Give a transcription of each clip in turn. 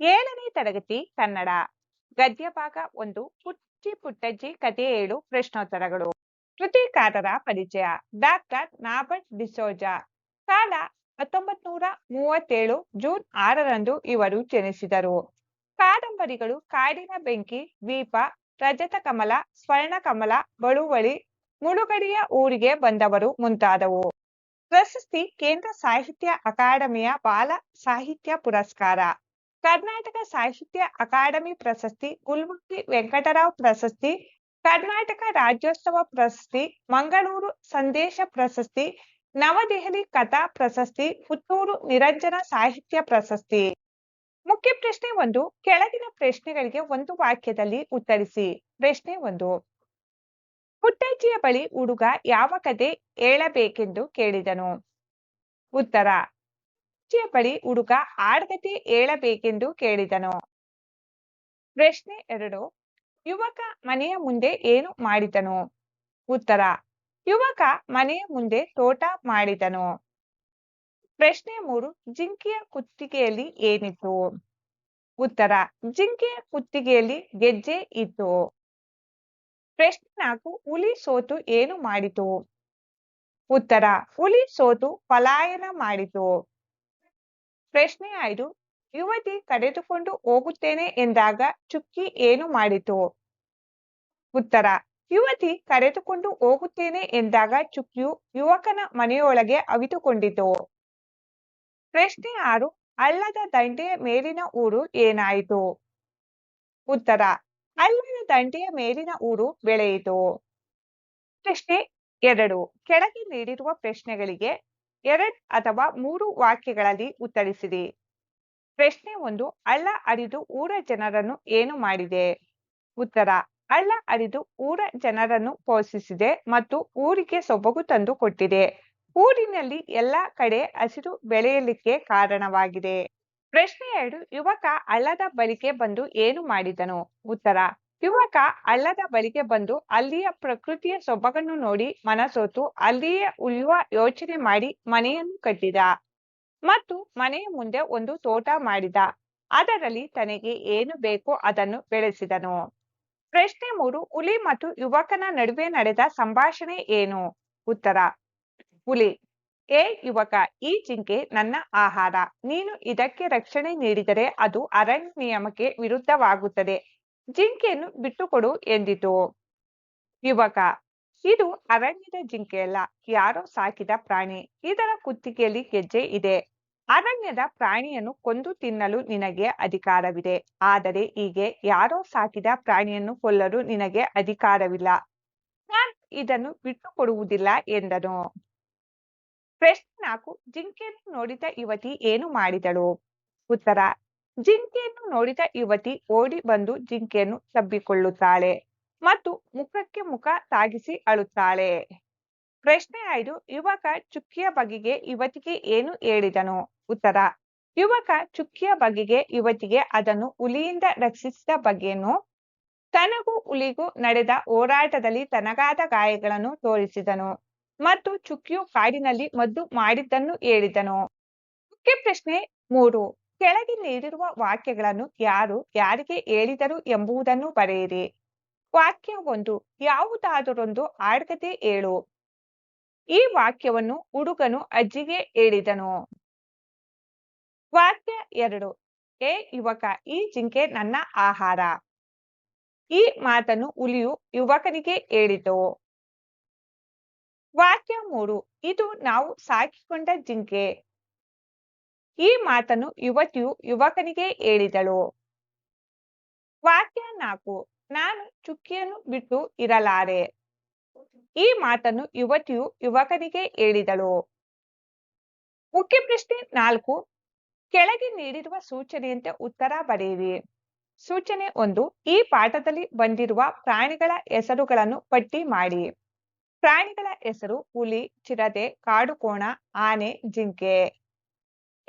ಏಳನೇ ತರಗತಿ ಕನ್ನಡ ಗದ್ಯ ಭಾಗ ಒಂದು, ಪುಟ್ಟಿ ಪುಟ್ಟಜ್ಜಿ ಕಥೆ ಏಳು ಪ್ರಶ್ನೋತ್ತರಗಳು. ಕೃತಿಕಾರರ ಪರಿಚಯ, ಡಾಕ್ಟರ್ ನಾಬರ್ಟ್ ಡಿಸೋಜ. ಕಾಲ ಹತ್ತೊಂಬತ್ ನೂರ ಮೂವತ್ತೇಳು, ಜೂನ್ ಆರರಂದು ಇವರು ಜನಿಸಿದರು. ಕಾದಂಬರಿಗಳು ಕಾಡಿನ ಬೆಂಕಿ ದ್ವೀಪ ರಜತ ಕಮಲ, ಸ್ವರ್ಣ ಕಮಲ, ಬಳುವಳಿ, ಮುಳುಗಡಿಯ ಊರಿಗೆ ಬಂದವರು ಮುಂತಾದವು. ಪ್ರಶಸ್ತಿ ಕೇಂದ್ರ ಸಾಹಿತ್ಯ ಅಕಾಡೆಮಿಯ ಬಾಲ ಸಾಹಿತ್ಯ ಪುರಸ್ಕಾರ. ಕರ್ನಾಟಕ ಸಾಹಿತ್ಯ ಅಕಾಡೆಮಿ ಪ್ರಶಸ್ತಿ, ಗುಲ್ಮುಖಿ ವೆಂಕಟರಾವ್ ಪ್ರಶಸ್ತಿ, ಕರ್ನಾಟಕ ರಾಜ್ಯೋತ್ಸವ ಪ್ರಶಸ್ತಿ, ಮಂಗಳೂರು ಸಂದೇಶ ಪ್ರಶಸ್ತಿ, ನವದೆಹಲಿ ಕಥಾ ಪ್ರಶಸ್ತಿ, ಪುತ್ತೂರು ನಿರಂಜನ ಸಾಹಿತ್ಯ ಪ್ರಶಸ್ತಿ. ಮುಖ್ಯ ಪ್ರಶ್ನೆ ಒಂದು, ಕೆಳಗಿನ ಪ್ರಶ್ನೆಗಳಿಗೆ ಒಂದು ವಾಕ್ಯದಲ್ಲಿ ಉತ್ತರಿಸಿ. ಪ್ರಶ್ನೆ ಒಂದು, ಪುಟ್ಟಜ್ಜಿಯ ಬಳಿ ಹುಡುಗ ಯಾವ ಕತೆ ಹೇಳಬೇಕೆಂದು ಕೇಳಿದನು? ಉತ್ತರ ಪುಟ್ಟಜ್ಜಿಯ ಬಳಿ ಹುಡುಗ ಆಡ್ಗತೆ ಹೇಳಬೇಕೆಂದು ಕೇಳಿದನು. ಪ್ರಶ್ನೆ ಎರಡು, ಯುವಕ ಮನೆಯ ಮುಂದೆ ಏನು ಮಾಡಿದನು? ಉತ್ತರ, ಯುವಕ ಮನೆಯ ಮುಂದೆ ತೋಟ ಮಾಡಿದನು. ಪ್ರಶ್ನೆ ಮೂರು, ಜಿಂಕೆಯ ಕುತ್ತಿಗೆಯಲ್ಲಿ ಏನಿತ್ತು? ಉತ್ತರ, ಜಿಂಕೆಯ ಕುತ್ತಿಗೆಯಲ್ಲಿ ಗೆಜ್ಜೆ ಇತ್ತು. ಪ್ರಶ್ನೆ ನಾಲ್ಕು, ಹುಲಿ ಸೋತು ಏನು ಮಾಡಿತು? ಉತ್ತರ, ಹುಲಿ ಸೋತು ಪಲಾಯನ ಮಾಡಿತು. ಪ್ರಶ್ನೆ ಐದು, ಯುವತಿ ಕರೆದುಕೊಂಡು ಹೋಗುತ್ತೇನೆ ಎಂದಾಗ ಚುಕ್ಕಿ ಏನು ಮಾಡಿತು? ಉತ್ತರ, ಯುವತಿ ಕರೆದುಕೊಂಡು ಹೋಗುತ್ತೇನೆ ಎಂದಾಗ ಚುಕ್ಕಿಯು ಯುವಕನ ಮನೆಯೊಳಗೆ ಅವಿತುಕೊಂಡಿತು. ಪ್ರಶ್ನೆ ಆರು ಅಲ್ಲದ ದಂಡೆಯ ಮೇಲಿನ ಊರು ಏನಾಯಿತು? ಉತ್ತರ ಅಲ್ಲದ ದಂಡೆಯ ಮೇಲಿನ ಊರು ಬೆಳೆಯಿತು. ಪ್ರಶ್ನೆ ಎರಡು, ಕೆಳಗೆ ನೀಡಿರುವ ಪ್ರಶ್ನೆಗಳಿಗೆ ಎರಡ್ ಅಥವಾ ಮೂರು ವಾಕ್ಯಗಳಲ್ಲಿ ಉತ್ತರಿಸಿರಿ ಪ್ರಶ್ನೆ ಒಂದು ಹಳ್ಳ ಅರಿದು ಊರ ಜನರನ್ನು ಏನು ಮಾಡಿದೆ? ಉತ್ತರ ಹಳ್ಳ ಅರಿದು ಊರ ಜನರನ್ನು ಪೋಷಿಸಿದೆ ಮತ್ತು ಊರಿಗೆ ಸೊಬಗು ತಂದು ಕೊಟ್ಟಿದೆ. ಊರಿನಲ್ಲಿ ಎಲ್ಲಾ ಕಡೆ ಹಸಿರು ಬೆಳೆಯಲಿಕ್ಕೆ ಕಾರಣವಾಗಿದೆ. ಪ್ರಶ್ನೆ ಎರಡು, ಯುವಕ ಹಳ್ಳದ ಬಳಿಗೆ ಬಂದು ಏನು ಮಾಡಿದನು? ಉತ್ತರ ಯುವಕ ಹಳ್ಳದ ಬಳಿಗೆ ಬಂದು ಅಲ್ಲಿಯ ಪ್ರಕೃತಿಯ ಸೊಬಗನ್ನು ನೋಡಿ ಮನಸೋತು, ಅಲ್ಲಿಯೇ ಉಳಿಯುವ ಯೋಚನೆ ಮಾಡಿ ಮನೆಯನ್ನು ಕಟ್ಟಿದ ಮತ್ತು ಮನೆಯ ಮುಂದೆ ಒಂದು ತೋಟ ಮಾಡಿದ. ಅದರಲ್ಲಿ ತನಗೆ ಏನು ಬೇಕೋ ಅದನ್ನು ಬೆಳೆಸಿದನು. ಪ್ರಶ್ನೆ ಮೂರು, ಹುಲಿ ಮತ್ತು ಯುವಕನ ನಡುವೆ ನಡೆದ ಸಂಭಾಷಣೆ ಏನು? ಉತ್ತರ, ಹುಲಿ. ಏ ಯುವಕ, ಈ ಜಿಂಕೆ ನನ್ನ ಆಹಾರ. ನೀನು ಇದಕ್ಕೆ ರಕ್ಷಣೆ ನೀಡಿದರೆ ಅದು ಅರಣ್ಯ ನಿಯಮಕ್ಕೆ ವಿರುದ್ಧವಾಗುತ್ತದೆ. ಜಿಂಕೆಯನ್ನು ಬಿಟ್ಟುಕೊಡು ಎಂದಿತು. ಯುವಕ, ಇದು ಅರಣ್ಯದ ಜಿಂಕೆಯಲ್ಲ ಯಾರೋ ಸಾಕಿದ ಪ್ರಾಣಿ. ಇದರ ಕುತ್ತಿಗೆಯಲ್ಲಿ ಗೆಜ್ಜೆ ಇದೆ. ಅರಣ್ಯದ ಪ್ರಾಣಿಯನ್ನು ಕೊಂದು ತಿನ್ನಲು ನಿನಗೆ ಅಧಿಕಾರವಿದೆ. ಆದರೆ ಹೀಗೆ ಯಾರೋ ಸಾಕಿದ ಪ್ರಾಣಿಯನ್ನು ಕೊಲ್ಲಲು ನಿನಗೆ ಅಧಿಕಾರವಿಲ್ಲ. ನಾನು ಇದನ್ನು ಬಿಟ್ಟುಕೊಡುವುದಿಲ್ಲ ಎಂದನು. ಪ್ರಶ್ನೆ ನಾಲ್ಕು, ಜಿಂಕೆಯನ್ನು ನೋಡಿದ ಯುವತಿ ಏನು ಮಾಡಿದಳು? ಉತ್ತರ ಜಿಂಕೆಯನ್ನು ನೋಡಿದ ಯುವತಿ ಓಡಿ ಬಂದು ಜಿಂಕೆಯನ್ನು ತಬ್ಬಿಕೊಳ್ಳುತ್ತಾಳೆ ಮತ್ತು ಮುಖಕ್ಕೆ ಮುಖ ತಾಗಿಸಿ ಅಳುತ್ತಾಳೆ. ಪ್ರಶ್ನೆ ಐದು, ಯುವಕ ಚುಕ್ಕಿಯ ಬಗೆಗೆ ಯುವತಿಗೆ ಏನು ಹೇಳಿದನು? ಉತ್ತರ, ಯುವಕ ಚುಕ್ಕಿಯ ಬಗೆಗೆ ಯುವತಿಗೆ ಅದನ್ನು ಹುಲಿಯಿಂದ ರಕ್ಷಿಸಿದ ಬಗೆಯನ್ನು ತನಗೂ ಹುಲಿಗೂ ನಡೆದ ಹೋರಾಟದಲ್ಲಿ ತನಗಾದ ಗಾಯಗಳನ್ನು ತೋರಿಸಿದನು ಮತ್ತು ಚುಕ್ಕಿಯು ಕಾಡಿನಲ್ಲಿ ಮದ್ದು ಮಾಡಿದ್ದನ್ನು ಹೇಳಿದನು. ಮುಖ್ಯ ಪ್ರಶ್ನೆ ಮೂರು ಕೆಳಗೆ ನೀಡಿರುವ ವಾಕ್ಯಗಳನ್ನು ಯಾರು, ಯಾರಿಗೆ ಹೇಳಿದರು ಎಂಬುದನ್ನು ಬರೆಯಿರಿ. ವಾಕ್ಯ ಒಂದು, ಯಾವುದಾದರೊಂದು ಆಡ್ಗತೆ ಏಳು. ಈ ವಾಕ್ಯವನ್ನು ಹುಡುಗನು ಅಜ್ಜಿಗೆ ಹೇಳಿದನು. ವಾಕ್ಯ ಎರಡು, ಏ ಯುವಕ, ಈ ಜಿಂಕೆ ನನ್ನ ಆಹಾರ. ಈ ಮಾತನ್ನು ಹುಲಿಯು ಯುವಕನಿಗೆ ಹೇಳಿತು. ವಾಕ್ಯ ಮೂರು, ಇದು ನಾವು ಸಾಕಿಕೊಂಡ ಜಿಂಕೆ. ಈ ಮಾತನ್ನು ಯುವತಿಯು ಯುವಕನಿಗೆ ಹೇಳಿದಳು. ವಾಕ್ಯ ನಾಲ್ಕು. ನಾನು ಚುಕ್ಕಿಯನ್ನು ಬಿಟ್ಟು ಇರಲಾರೆ. ಈ ಮಾತನ್ನು ಯುವತಿಯು ಯುವಕನಿಗೆ ಹೇಳಿದಳು. ಮುಖ್ಯ ಪ್ರಶ್ನೆ ನಾಲ್ಕು. ಕೆಳಗೆ ನೀಡಿರುವ ಸೂಚನೆಯಂತೆ ಉತ್ತರ ಬರೆಯಿರಿ. ಸೂಚನೆ ಒಂದು. ಈ ಪಾಠದಲ್ಲಿ ಬಂದಿರುವ ಪ್ರಾಣಿಗಳ ಹೆಸರುಗಳನ್ನು ಪಟ್ಟಿ ಮಾಡಿ. ಪ್ರಾಣಿಗಳ ಹೆಸರು ಹುಲಿ, ಚಿರತೆ, ಕಾಡುಕೋಣ, ಆನೆ, ಜಿಂಕೆ.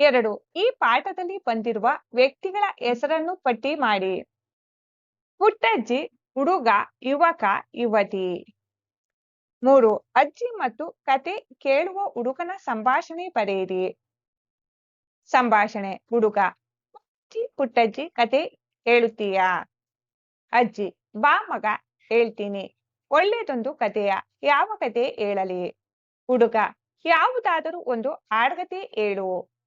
ಎರಡು, ಈ ಪಾಠದಲ್ಲಿ ಬಂದಿರುವ ವ್ಯಕ್ತಿಗಳ ಹೆಸರನ್ನು ಪಟ್ಟಿ ಮಾಡಿ. ಪುಟ್ಟಜ್ಜಿ, ಹುಡುಗ, ಯುವಕ, ಯುವತಿ. ಮೂರು, ಅಜ್ಜಿ ಮತ್ತು ಕತೆ ಕೇಳುವ ಹುಡುಗನ ಸಂಭಾಷಣೆ ಬರೆಯಿರಿ. ಸಂಭಾಷಣೆ, ಹುಡುಗ, ಅಜ್ಜಿ, ಪುಟ್ಟಜ್ಜಿ ಕತೆ ಹೇಳುತ್ತೀಯಾ? ಅಜ್ಜಿ, ಬಾ ಮಗ, ಹೇಳ್ತೀನಿ. ಒಳ್ಳೆದೊಂದು ಕಥೆಯ ಯಾವ ಕತೆ ಹೇಳಲಿ? ಹುಡುಗ, ಯಾವುದಾದರೂ ಒಂದು ಆಡ್ಗತೆ ಹೇಳು.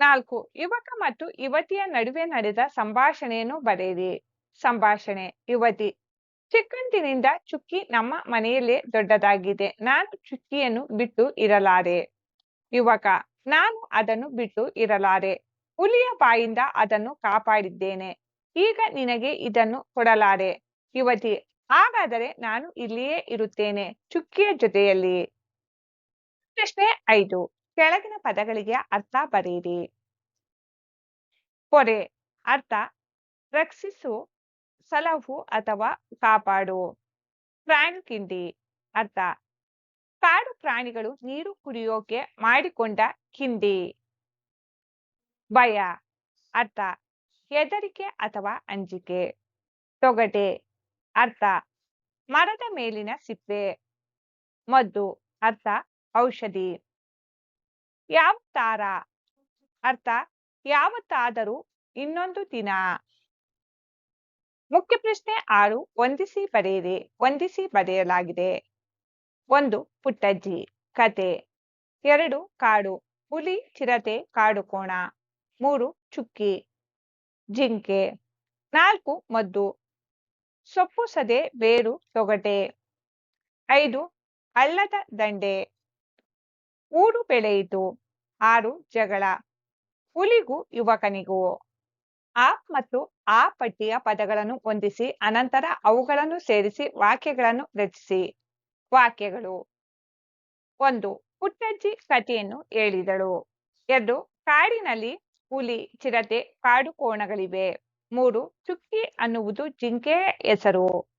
ನಾಲ್ಕು, ಯುವಕ ಮತ್ತು ಯುವತಿಯ ನಡುವೆ ನಡೆದ ಸಂಭಾಷಣೆಯನ್ನು ಬರೆಯಿರಿ. ಸಂಭಾಷಣೆ, ಯುವತಿ, ಚಿಕ್ಕಂದಿನಿಂದ ಚುಕ್ಕಿ ನಮ್ಮ ಮನೆಯಲ್ಲೇ ದೊಡ್ಡದಾಗಿದೆ. ನಾನು ಚುಕ್ಕಿಯನ್ನು ಬಿಟ್ಟು ಇರಲಾರೆ. ಯುವಕ, ನಾನು ಅದನ್ನು ಬಿಟ್ಟು ಇರಲಾರೆ. ಹುಲಿಯ ಬಾಯಿಂದ ಅದನ್ನು ಕಾಪಾಡಿದ್ದೇನೆ. ಈಗ ನಿನಗೆ ಇದನ್ನು ಕೊಡಲಾರೆ. ಯುವತಿ, ಹಾಗಾದರೆ ನಾನು ಇಲ್ಲಿಯೇ ಇರುತ್ತೇನೆ, ಚುಕ್ಕಿಯ ಜೊತೆಯಲ್ಲಿ ಪ್ರಶ್ನೆ ಐದು ಕೆಳಗಿನ ಪದಗಳಿಗೆ ಅರ್ಥ ಬರೆಯಿರಿ. ಪೊರೆ, ಅರ್ಥ, ರಕ್ಷಿಸು, ಸಲಹು ಅಥವಾ ಕಾಪಾಡು. ಪ್ರಾಣಿ ಕಿಂಡಿ ಅರ್ಥ, ಕಾಡು ಪ್ರಾಣಿಗಳು ನೀರು ಕುಡಿಯೋಕೆ ಮಾಡಿಕೊಂಡ ಕಿಂಡಿ ಭಯ, ಅರ್ಥ, ಹೆದರಿಕೆ ಅಥವಾ ಅಂಜಿಕೆ. ತೊಗಟೆ, ಅರ್ಥ, ಮರದ ಮೇಲಿನ ಸಿಪ್ಪೆ. ಮದ್ದು, ಅರ್ಥ, ಔಷಧಿ. ಯಾವತ್ತಾರ ಅರ್ಥ? ಯಾವತ್ತಾದರೂ ಇನ್ನೊಂದು ದಿನ. ಮುಖ್ಯ ಪ್ರಶ್ನೆ ಆರು ವಂದಿಸಿ ಬರೆಯಿರಿ, ವಂದಿಸಿ ಬರೆಯಲಾಗಿದೆ. ಒಂದು ಪುಟ್ಟಜ್ಜಿ, ಕತೆ. ಎರಡು ಕಾಡು, ಹುಲಿ, ಚಿರತೆ, ಕಾಡು ಕೋಣ. ಮೂರು ಚುಕ್ಕಿ, ಜಿಂಕೆ. ನಾಲ್ಕು ಮದ್ದು. ಸೊಪ್ಪು ಸದೆ, ಬೇರು ತೊಗಟೆ ಐದು ಹಳ್ಳದ ದಂಡೆ. ಊರು ಬೆಳೆಯಿತು. ಆರು ಜಗಳ. ಹುಲಿಗೂ ಯುವಕನಿಗೂ. ಆ ಮತ್ತು ಆ ಪಟ್ಟಿಯ ಪದಗಳನ್ನು ಹೊಂದಿಸಿ, ಅನಂತರ ಅವುಗಳನ್ನು ಸೇರಿಸಿ, ವಾಕ್ಯಗಳನ್ನು ರಚಿಸಿ. ವಾಕ್ಯಗಳು. ಒಂದು ಪುಟ್ಟಜ್ಜಿ ಕಥೆಯನ್ನು ಹೇಳಿದಳು. ಎರಡು, ಕಾಡಿನಲ್ಲಿ ಹುಲಿ, ಚಿರತೆ, ಕಾಡು ಕೋಣಗಳಿವೆ. ಮೂರು, ಚುಕ್ಕಿ ಅನ್ನುವುದು ಜಿಂಕೆಯ ಹೆಸರು.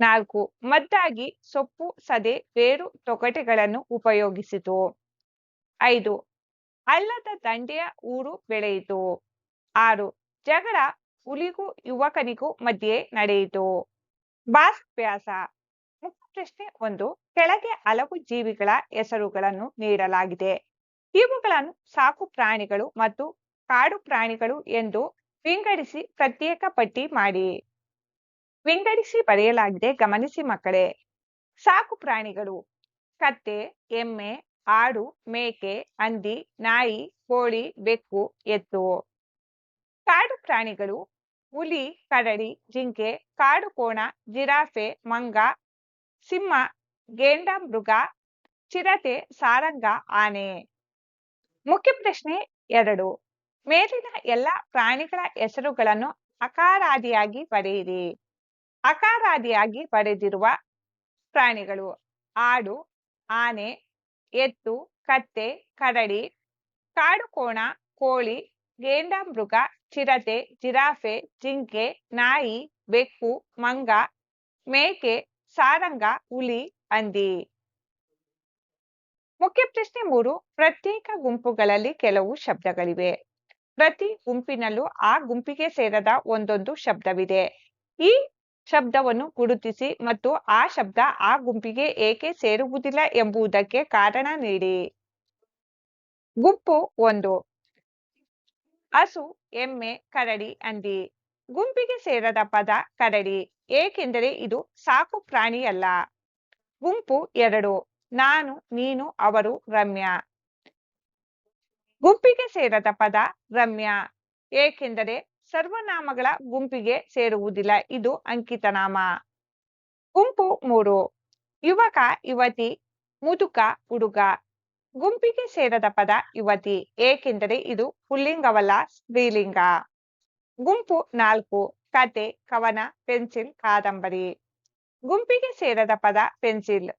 ನಾಲ್ಕು. ಮದ್ದಾಗಿ ಸೊಪ್ಪು, ಸದೆ, ಬೇರು, ತೊಗಟೆಗಳನ್ನು ಉಪಯೋಗಿಸಿತು. ಐದು. ಅಲ್ಲದ ದಂಡೆಯ ಊರು ಬೆಳೆಯಿತು. ಆರು. ಜಗಳ ಹುಲಿಗೂ, ಯುವಕನಿಗೂ ಮಧ್ಯೆ ನಡೆಯಿತು. ಬಾಸ್ ವ್ಯಾಸ ಮುಖ್ಯ ಪ್ರಶ್ನೆ ಒಂದು, ಕೆಳಗೆ ಹಲವು ಜೀವಿಗಳ ಹೆಸರುಗಳನ್ನು ನೀಡಲಾಗಿದೆ. ಇವುಗಳನ್ನು ಸಾಕು ಪ್ರಾಣಿಗಳು ಮತ್ತು ಕಾಡು ಪ್ರಾಣಿಗಳು ಎಂದು ವಿಂಗಡಿಸಿ ಪ್ರತ್ಯೇಕ ಪಟ್ಟಿ ಮಾಡಿ. ವಿಂಗಡಿಸಿ ಬರೆಯಲಾಗಿದೆ. ಗಮನಿಸಿ ಮಕ್ಕಳೇ. ಸಾಕು ಪ್ರಾಣಿಗಳು. ಕತ್ತೆ, ಎಮ್ಮೆ, ಆಡು, ಮೇಕೆ, ಹಂದಿ, ನಾಯಿ, ಕೋಳಿ, ಬೆಕ್ಕು ಎತ್ತು ಕಾಡು ಪ್ರಾಣಿಗಳು. ಹುಲಿ, ಕರಡಿ, ಜಿಂಕೆ, ಕಾಡು ಕೋಣ, ಜಿರಾಫೆ, ಮಂಗ, ಸಿಂಹ, ಗೇಂಡ, ಮೃಗ, ಚಿರತೆ, ಸಾರಂಗ, ಆನೆ. ಮುಖ್ಯ ಪ್ರಶ್ನೆ ಎರಡು. ಮೇಲಿನ ಎಲ್ಲ ಪ್ರಾಣಿಗಳ ಹೆಸರುಗಳನ್ನು ಅಕಾರಾದಿಯಾಗಿ ಬರೆಯಿರಿ. ಅಕಾರಾದಿಯಾಗಿ ಪಡೆದಿರುವ ಪ್ರಾಣಿಗಳು ಆಡು, ಆನೆ, ಎತ್ತು, ಕತ್ತೆ, ಕರಡಿ ಕಾಡುಕೋಣ ಕೋಳಿ ಗೇಂಡಾಮೃಗ ಚಿರತೆ, ಜಿರಾಫೆ, ಜಿಂಕೆ, ನಾಯಿ, ಬೆಕ್ಕು, ಮಂಗ, ಮೇಕೆ, ಸಾರಂಗ, ಹುಲಿ, ಹಂದಿ. ಮುಖ್ಯ ಪ್ರಶ್ನೆ ಮೂರು, ಪ್ರತ್ಯೇಕ ಗುಂಪುಗಳಲ್ಲಿ ಕೆಲವು ಶಬ್ದಗಳಿವೆ. ಪ್ರತಿ ಗುಂಪಿನಲ್ಲೂ ಆ ಗುಂಪಿಗೆ ಸೇರದ ಒಂದೊಂದು ಶಬ್ದವಿದೆ. ಈ ಶಬ್ದವನ್ನು ಗುರುತಿಸಿ ಮತ್ತು ಆ ಶಬ್ದ ಆ ಗುಂಪಿಗೆ ಏಕೆ ಸೇರುವುದಿಲ್ಲ ಎಂಬುದಕ್ಕೆ ಕಾರಣ ನೀಡಿ. ಗುಂಪು ಒಂದು. ಹಸು, ಎಮ್ಮೆ, ಕರಡಿ ಅಂದಿ ಗುಂಪಿಗೆ ಸೇರದ ಪದ ಕರಡಿ, ಏಕೆಂದರೆ ಇದು ಸಾಕು ಪ್ರಾಣಿಯಲ್ಲ. ಗುಂಪು ಎರಡು. ನಾನು, ನೀನು, ಅವರು, ರಮ್ಯ. ಗುಂಪಿಗೆ ಸೇರದ ಪದ ರಮ್ಯ, ಏಕೆಂದರೆ ಸರ್ವನಾಮಗಳ ಗುಂಪಿಗೆ ಸೇರುವುದಿಲ್ಲ. ಇದು ಅಂಕಿತನಾಮ. ಗುಂಪು ಮೂರು. ಯುವಕ, ಯುವತಿ, ಮುದುಕ, ಹುಡುಗ. ಗುಂಪಿಗೆ ಸೇರದ ಪದ ಯುವತಿ, ಏಕೆಂದರೆ ಇದು ಪುಲ್ಲಿಂಗವಲ್ಲ, ಸ್ತ್ರೀಲಿಂಗ. ಗುಂಪು ನಾಲ್ಕು. ಕತೆ, ಕವನ, ಪೆನ್ಸಿಲ್, ಕಾದಂಬರಿ. ಗುಂಪಿಗೆ ಸೇರದ ಪದ ಪೆನ್ಸಿಲ್.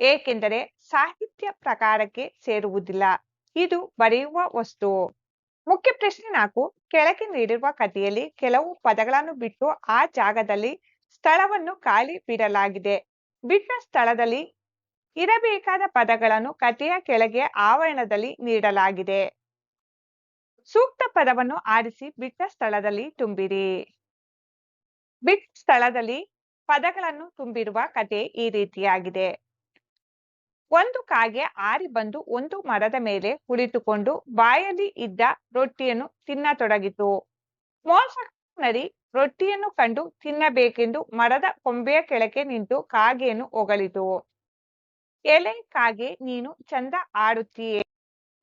ಏಕೆಂದರೆ ಸಾಹಿತ್ಯ ಪ್ರಕಾರಕ್ಕೆ ಸೇರುವುದಿಲ್ಲ. ಇದು ಬರೆಯುವ ವಸ್ತು. ಮುಖ್ಯ ಪ್ರಶ್ನೆ ನಾಲ್ಕು ಕೆಳಗೆ ನೀಡಿರುವ ಕಥೆಯಲ್ಲಿ ಕೆಲವು ಪದಗಳನ್ನು ಬಿಟ್ಟು ಆ ಜಾಗದಲ್ಲಿ ಸ್ಥಳವನ್ನು ಖಾಲಿ ಬಿಡಲಾಗಿದೆ. ಬಿಟ್ಟ ಸ್ಥಳದಲ್ಲಿ ಇರಬೇಕಾದ ಪದಗಳನ್ನು ಕಥೆಯ ಕೆಳಗೆ ಆವರಣದಲ್ಲಿ ನೀಡಲಾಗಿದೆ. ಸೂಕ್ತ ಪದವನ್ನು ಆರಿಸಿ ಬಿಟ್ಟ ಸ್ಥಳದಲ್ಲಿ ತುಂಬಿರಿ. ಬಿಟ್ಟ ಸ್ಥಳದಲ್ಲಿ ಪದಗಳನ್ನು ತುಂಬಿರುವ ಕಥೆ ಈ ರೀತಿಯಾಗಿದೆ. ಒಂದು ಕಾಗೆ ಆರಿ ಬಂದು ಒಂದು ಮರದ ಮೇಲೆ ಕುಳಿತುಕೊಂಡು ಬಾಯಲ್ಲಿ ಇದ್ದ ರೊಟ್ಟಿಯನ್ನು ತಿನ್ನತೊಡಗಿತು. ಮೋಸ ನರಿ ರೊಟ್ಟಿಯನ್ನು ಕಂಡು ತಿನ್ನಬೇಕೆಂದು ಮರದ ಕೊಂಬೆಯ ಕೆಳಗೆ ನಿಂತು ಕಾಗೆಯನ್ನು ಹೊಗಳಿತು. ಎಲೆ ಕಾಗೆ, ನೀನು ಚಂದ ಆಡುತ್ತೀಯೇ.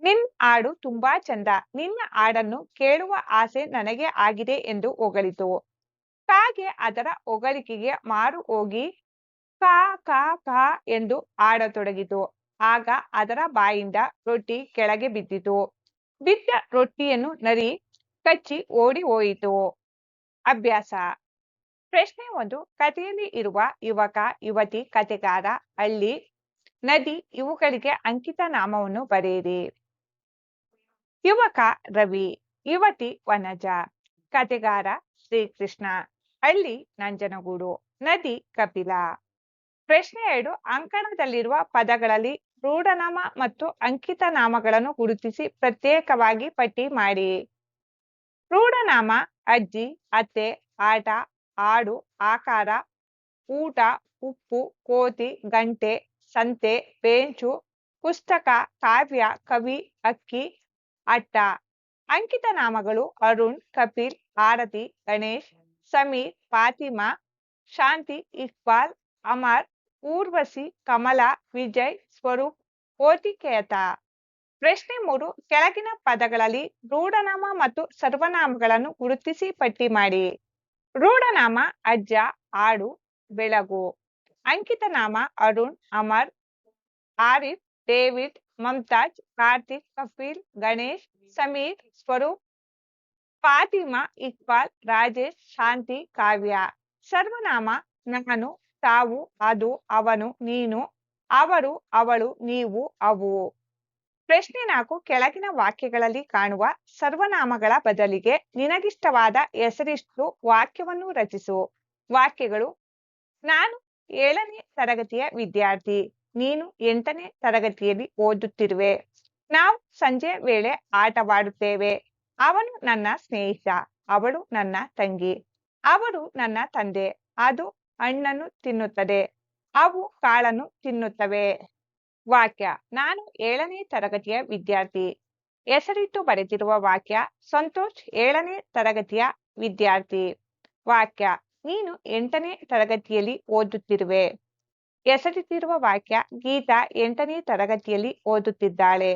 ನಿನ್ ಹಾಡು ತುಂಬಾ ಚಂದ. ನಿನ್ನ ಹಾಡನ್ನು ಕೇಳುವ ಆಸೆ ನನಗೆ ಆಗಿದೆ ಎಂದು ಹೊಗಳಿತು. ಕಾಗೆ ಅದರ ಹೊಗಳಿಕೆಗೆ ಮಾರು ಹೋಗಿ ಕಾ ಕಾ ಕಾ ಎಂದು ಆಡತೊಡಗಿತು. ಆಗ ಅದರ ಬಾಯಿಂದ ರೊಟ್ಟಿ ಕೆಳಗೆ ಬಿದ್ದಿತು. ಬಿದ್ದ ರೊಟ್ಟಿಯನ್ನು ನರಿ ಕಚ್ಚಿ ಓಡಿ ಹೋಯಿತು. ಅಭ್ಯಾಸ. ಪ್ರಶ್ನೆ ಒಂದು, ಕಥೆಯಲ್ಲಿ ಇರುವ ಯುವಕ, ಯುವತಿ ಕಥೆಗಾರ, ಹಳ್ಳಿ, ನದಿ ಇವುಗಳಿಗೆ ಅಂಕಿತ ನಾಮವನ್ನು ಬರೆಯಿರಿ. ಯುವಕ ರವಿ, ಯುವತಿ ವನಜ ಕತೆಗಾರ ಶ್ರೀಕೃಷ್ಣ, ಹಳ್ಳಿ ನಂಜನಗೂಡು, ನದಿ ಕಪಿಲ. ಪ್ರಶ್ನೆ ಎರಡು, ಅಂಕಣದಲ್ಲಿರುವ ಪದಗಳಲ್ಲಿ ರೂಢನಾಮ ಮತ್ತು ಅಂಕಿತ ನಾಮಗಳನ್ನು ಗುರುತಿಸಿ ಪ್ರತ್ಯೇಕವಾಗಿ ಪಟ್ಟಿ ಮಾಡಿ. ರೂಢನಾಮ, ಅಜ್ಜಿ, ಅತ್ತೆ, ಆಟ, ಆಡು, ಆಕಾರ, ಊಟ, ಉಪ್ಪು, ಕೋತಿ, ಗಂಟೆ, ಸಂತೆ ಬೇಂಚು ಪುಸ್ತಕ, ಕಾವ್ಯ, ಕವಿ, ಅಕ್ಕಿ, ಅಟ್ಟ. ಅಂಕಿತ ನಾಮಗಳು ಅರುಣ್, ಕಪಿಲ್, ಆರತಿ, ಗಣೇಶ್, ಸಮೀರ್, ಫಾತಿಮಾ, ಶಾಂತಿ, ಇಕ್ಬಾಲ್, ಅಮರ್ ಊರ್ವಶಿ, ಕಮಲಾ, ವಿಜಯ್, ಸ್ವರೂಪ್ ಕೋತಿಕೇತ ಪ್ರಶ್ನೆ ಮೂರು, ಕೆಳಗಿನ ಪದಗಳಲ್ಲಿ ರೂಢನಾಮ ಮತ್ತು ಸರ್ವನಾಮಗಳನ್ನು ಗುರುತಿಸಿ ಪಟ್ಟಿ ಮಾಡಿ. ರೂಢನಾಮ, ಅಜ್ಜ, ಆಡು, ಬೆಳಗು. ಅಂಕಿತ ನಾಮ, ಅರುಣ್, ಅಮರ್, ಆರಿಫ್, ಡೇವಿಡ್, ಮಮತಾಜ್, ಕಾರ್ತಿಕ್ ಕಪಿಲ್ ಗಣೇಶ್, ಸಮೀರ್, ಸ್ವರೂಪ್, ಫಾತಿಮಾ, ಇಕ್ಬಾಲ್, ರಾಜೇಶ್, ಶಾಂತಿ, ಕಾವ್ಯ. ಸರ್ವನಾಮ, ನಾನು ತಾವು, ಅದು ಅವನು, ನೀನು, ಅವರು, ಅವಳು, ನೀವು, ಅವು. ಪ್ರಶ್ನೆ ನಾಲ್ಕು, ಕೆಳಗಿನ ವಾಕ್ಯಗಳಲ್ಲಿ ಕಾಣುವ ಸರ್ವನಾಮಗಳ ಬದಲಿಗೆ ನಿನಗಿಷ್ಟವಾದ ಹೆಸರಿಷ್ಟು ವಾಕ್ಯವನ್ನು ರಚಿಸು. ವಾಕ್ಯಗಳು, ನಾನು ಏಳನೇ ತರಗತಿಯ ವಿದ್ಯಾರ್ಥಿ, ನೀನು ಎಂಟನೇ ತರಗತಿಯಲ್ಲಿ ಓದುತ್ತಿರುವೆ. ನಾವು ಸಂಜೆ ವೇಳೆ ಆಟವಾಡುತ್ತೇವೆ. ಅವನು ನನ್ನ ಸ್ನೇಹಿತ, ಅವಳು ನನ್ನ ತಂಗಿ, ಅವರು ನನ್ನ ತಂದೆ, ಅದು ಹಣ್ಣನ್ನು ತಿನ್ನುತ್ತದೆ. ಅವು ಕಾಳನ್ನು ತಿನ್ನುತ್ತವೆ. ವಾಕ್ಯ, ನಾನು ಏಳನೇ ತರಗತಿಯ ವಿದ್ಯಾರ್ಥಿ. ಹೆಸರಿಟ್ಟು ಬರೆದಿರುವ ವಾಕ್ಯ, ಸಂತೋಷ್ ಏಳನೇ ತರಗತಿಯ ವಿದ್ಯಾರ್ಥಿ. ವಾಕ್ಯ, ನೀನು ಎಂಟನೇ ತರಗತಿಯಲ್ಲಿ ಓದುತ್ತಿರುವೆ. ಹೆಸರಿಟ್ಟಿರುವ ವಾಕ್ಯ, ಗೀತಾ ಎಂಟನೇ ತರಗತಿಯಲ್ಲಿ ಓದುತ್ತಿದ್ದಾಳೆ.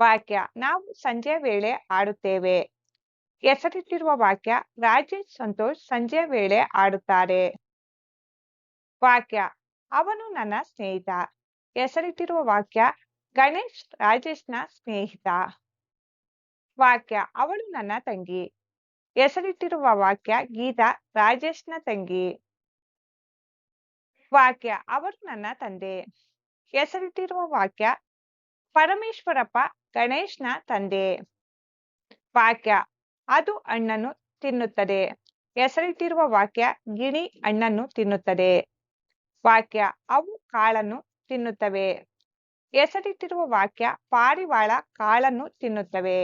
ವಾಕ್ಯ, ನಾವು ಸಂಜೆ ವೇಳೆ ಆಡುತ್ತೇವೆ ಹೆಸರಿಟ್ಟಿರುವ ವಾಕ್ಯ, ರಾಜೇಶ್ ಸಂತೋಷ್ ಸಂಜೆ ವೇಳೆ ಆಡುತ್ತಾರೆ ವಾಕ್ಯ. ಅವನು ನನ್ನ ಸ್ನೇಹಿತ. ಹೆಸರಿಟ್ಟಿರುವ ವಾಕ್ಯ, ಗಣೇಶ್ ರಾಜೇಶ್ನ ಸ್ನೇಹಿತ. ವಾಕ್ಯ, ಅವಳು ನನ್ನ ತಂಗಿ. ಹೆಸರಿಟ್ಟಿರುವ ವಾಕ್ಯ, ಗೀತಾ ರಾಜೇಶ್ನ ತಂಗಿ. ವಾಕ್ಯ, ಅವರು ನನ್ನ ತಂದೆ. ಹೆಸರಿಟ್ಟಿರುವ ವಾಕ್ಯ, ಪರಮೇಶ್ವರಪ್ಪ ಗಣೇಶ್ನ ತಂದೆ. ವಾಕ್ಯ, ಅದು ಹಣ್ಣನ್ನು ತಿನ್ನುತ್ತದೆ. ಹೆಸರಿಟ್ಟಿರುವ ವಾಕ್ಯ, ಗಿಣಿ ಹಣ್ಣನ್ನು ತಿನ್ನುತ್ತದೆ. ವಾಕ್ಯ ಅವು ಕಾಳನ್ನು ತಿನ್ನುತ್ತವೆ. ಹೆಸರಿಟ್ಟಿರುವ ವಾಕ್ಯ ಪಾರಿವಾಳ ಕಾಳನ್ನು ತಿನ್ನುತ್ತವೆ.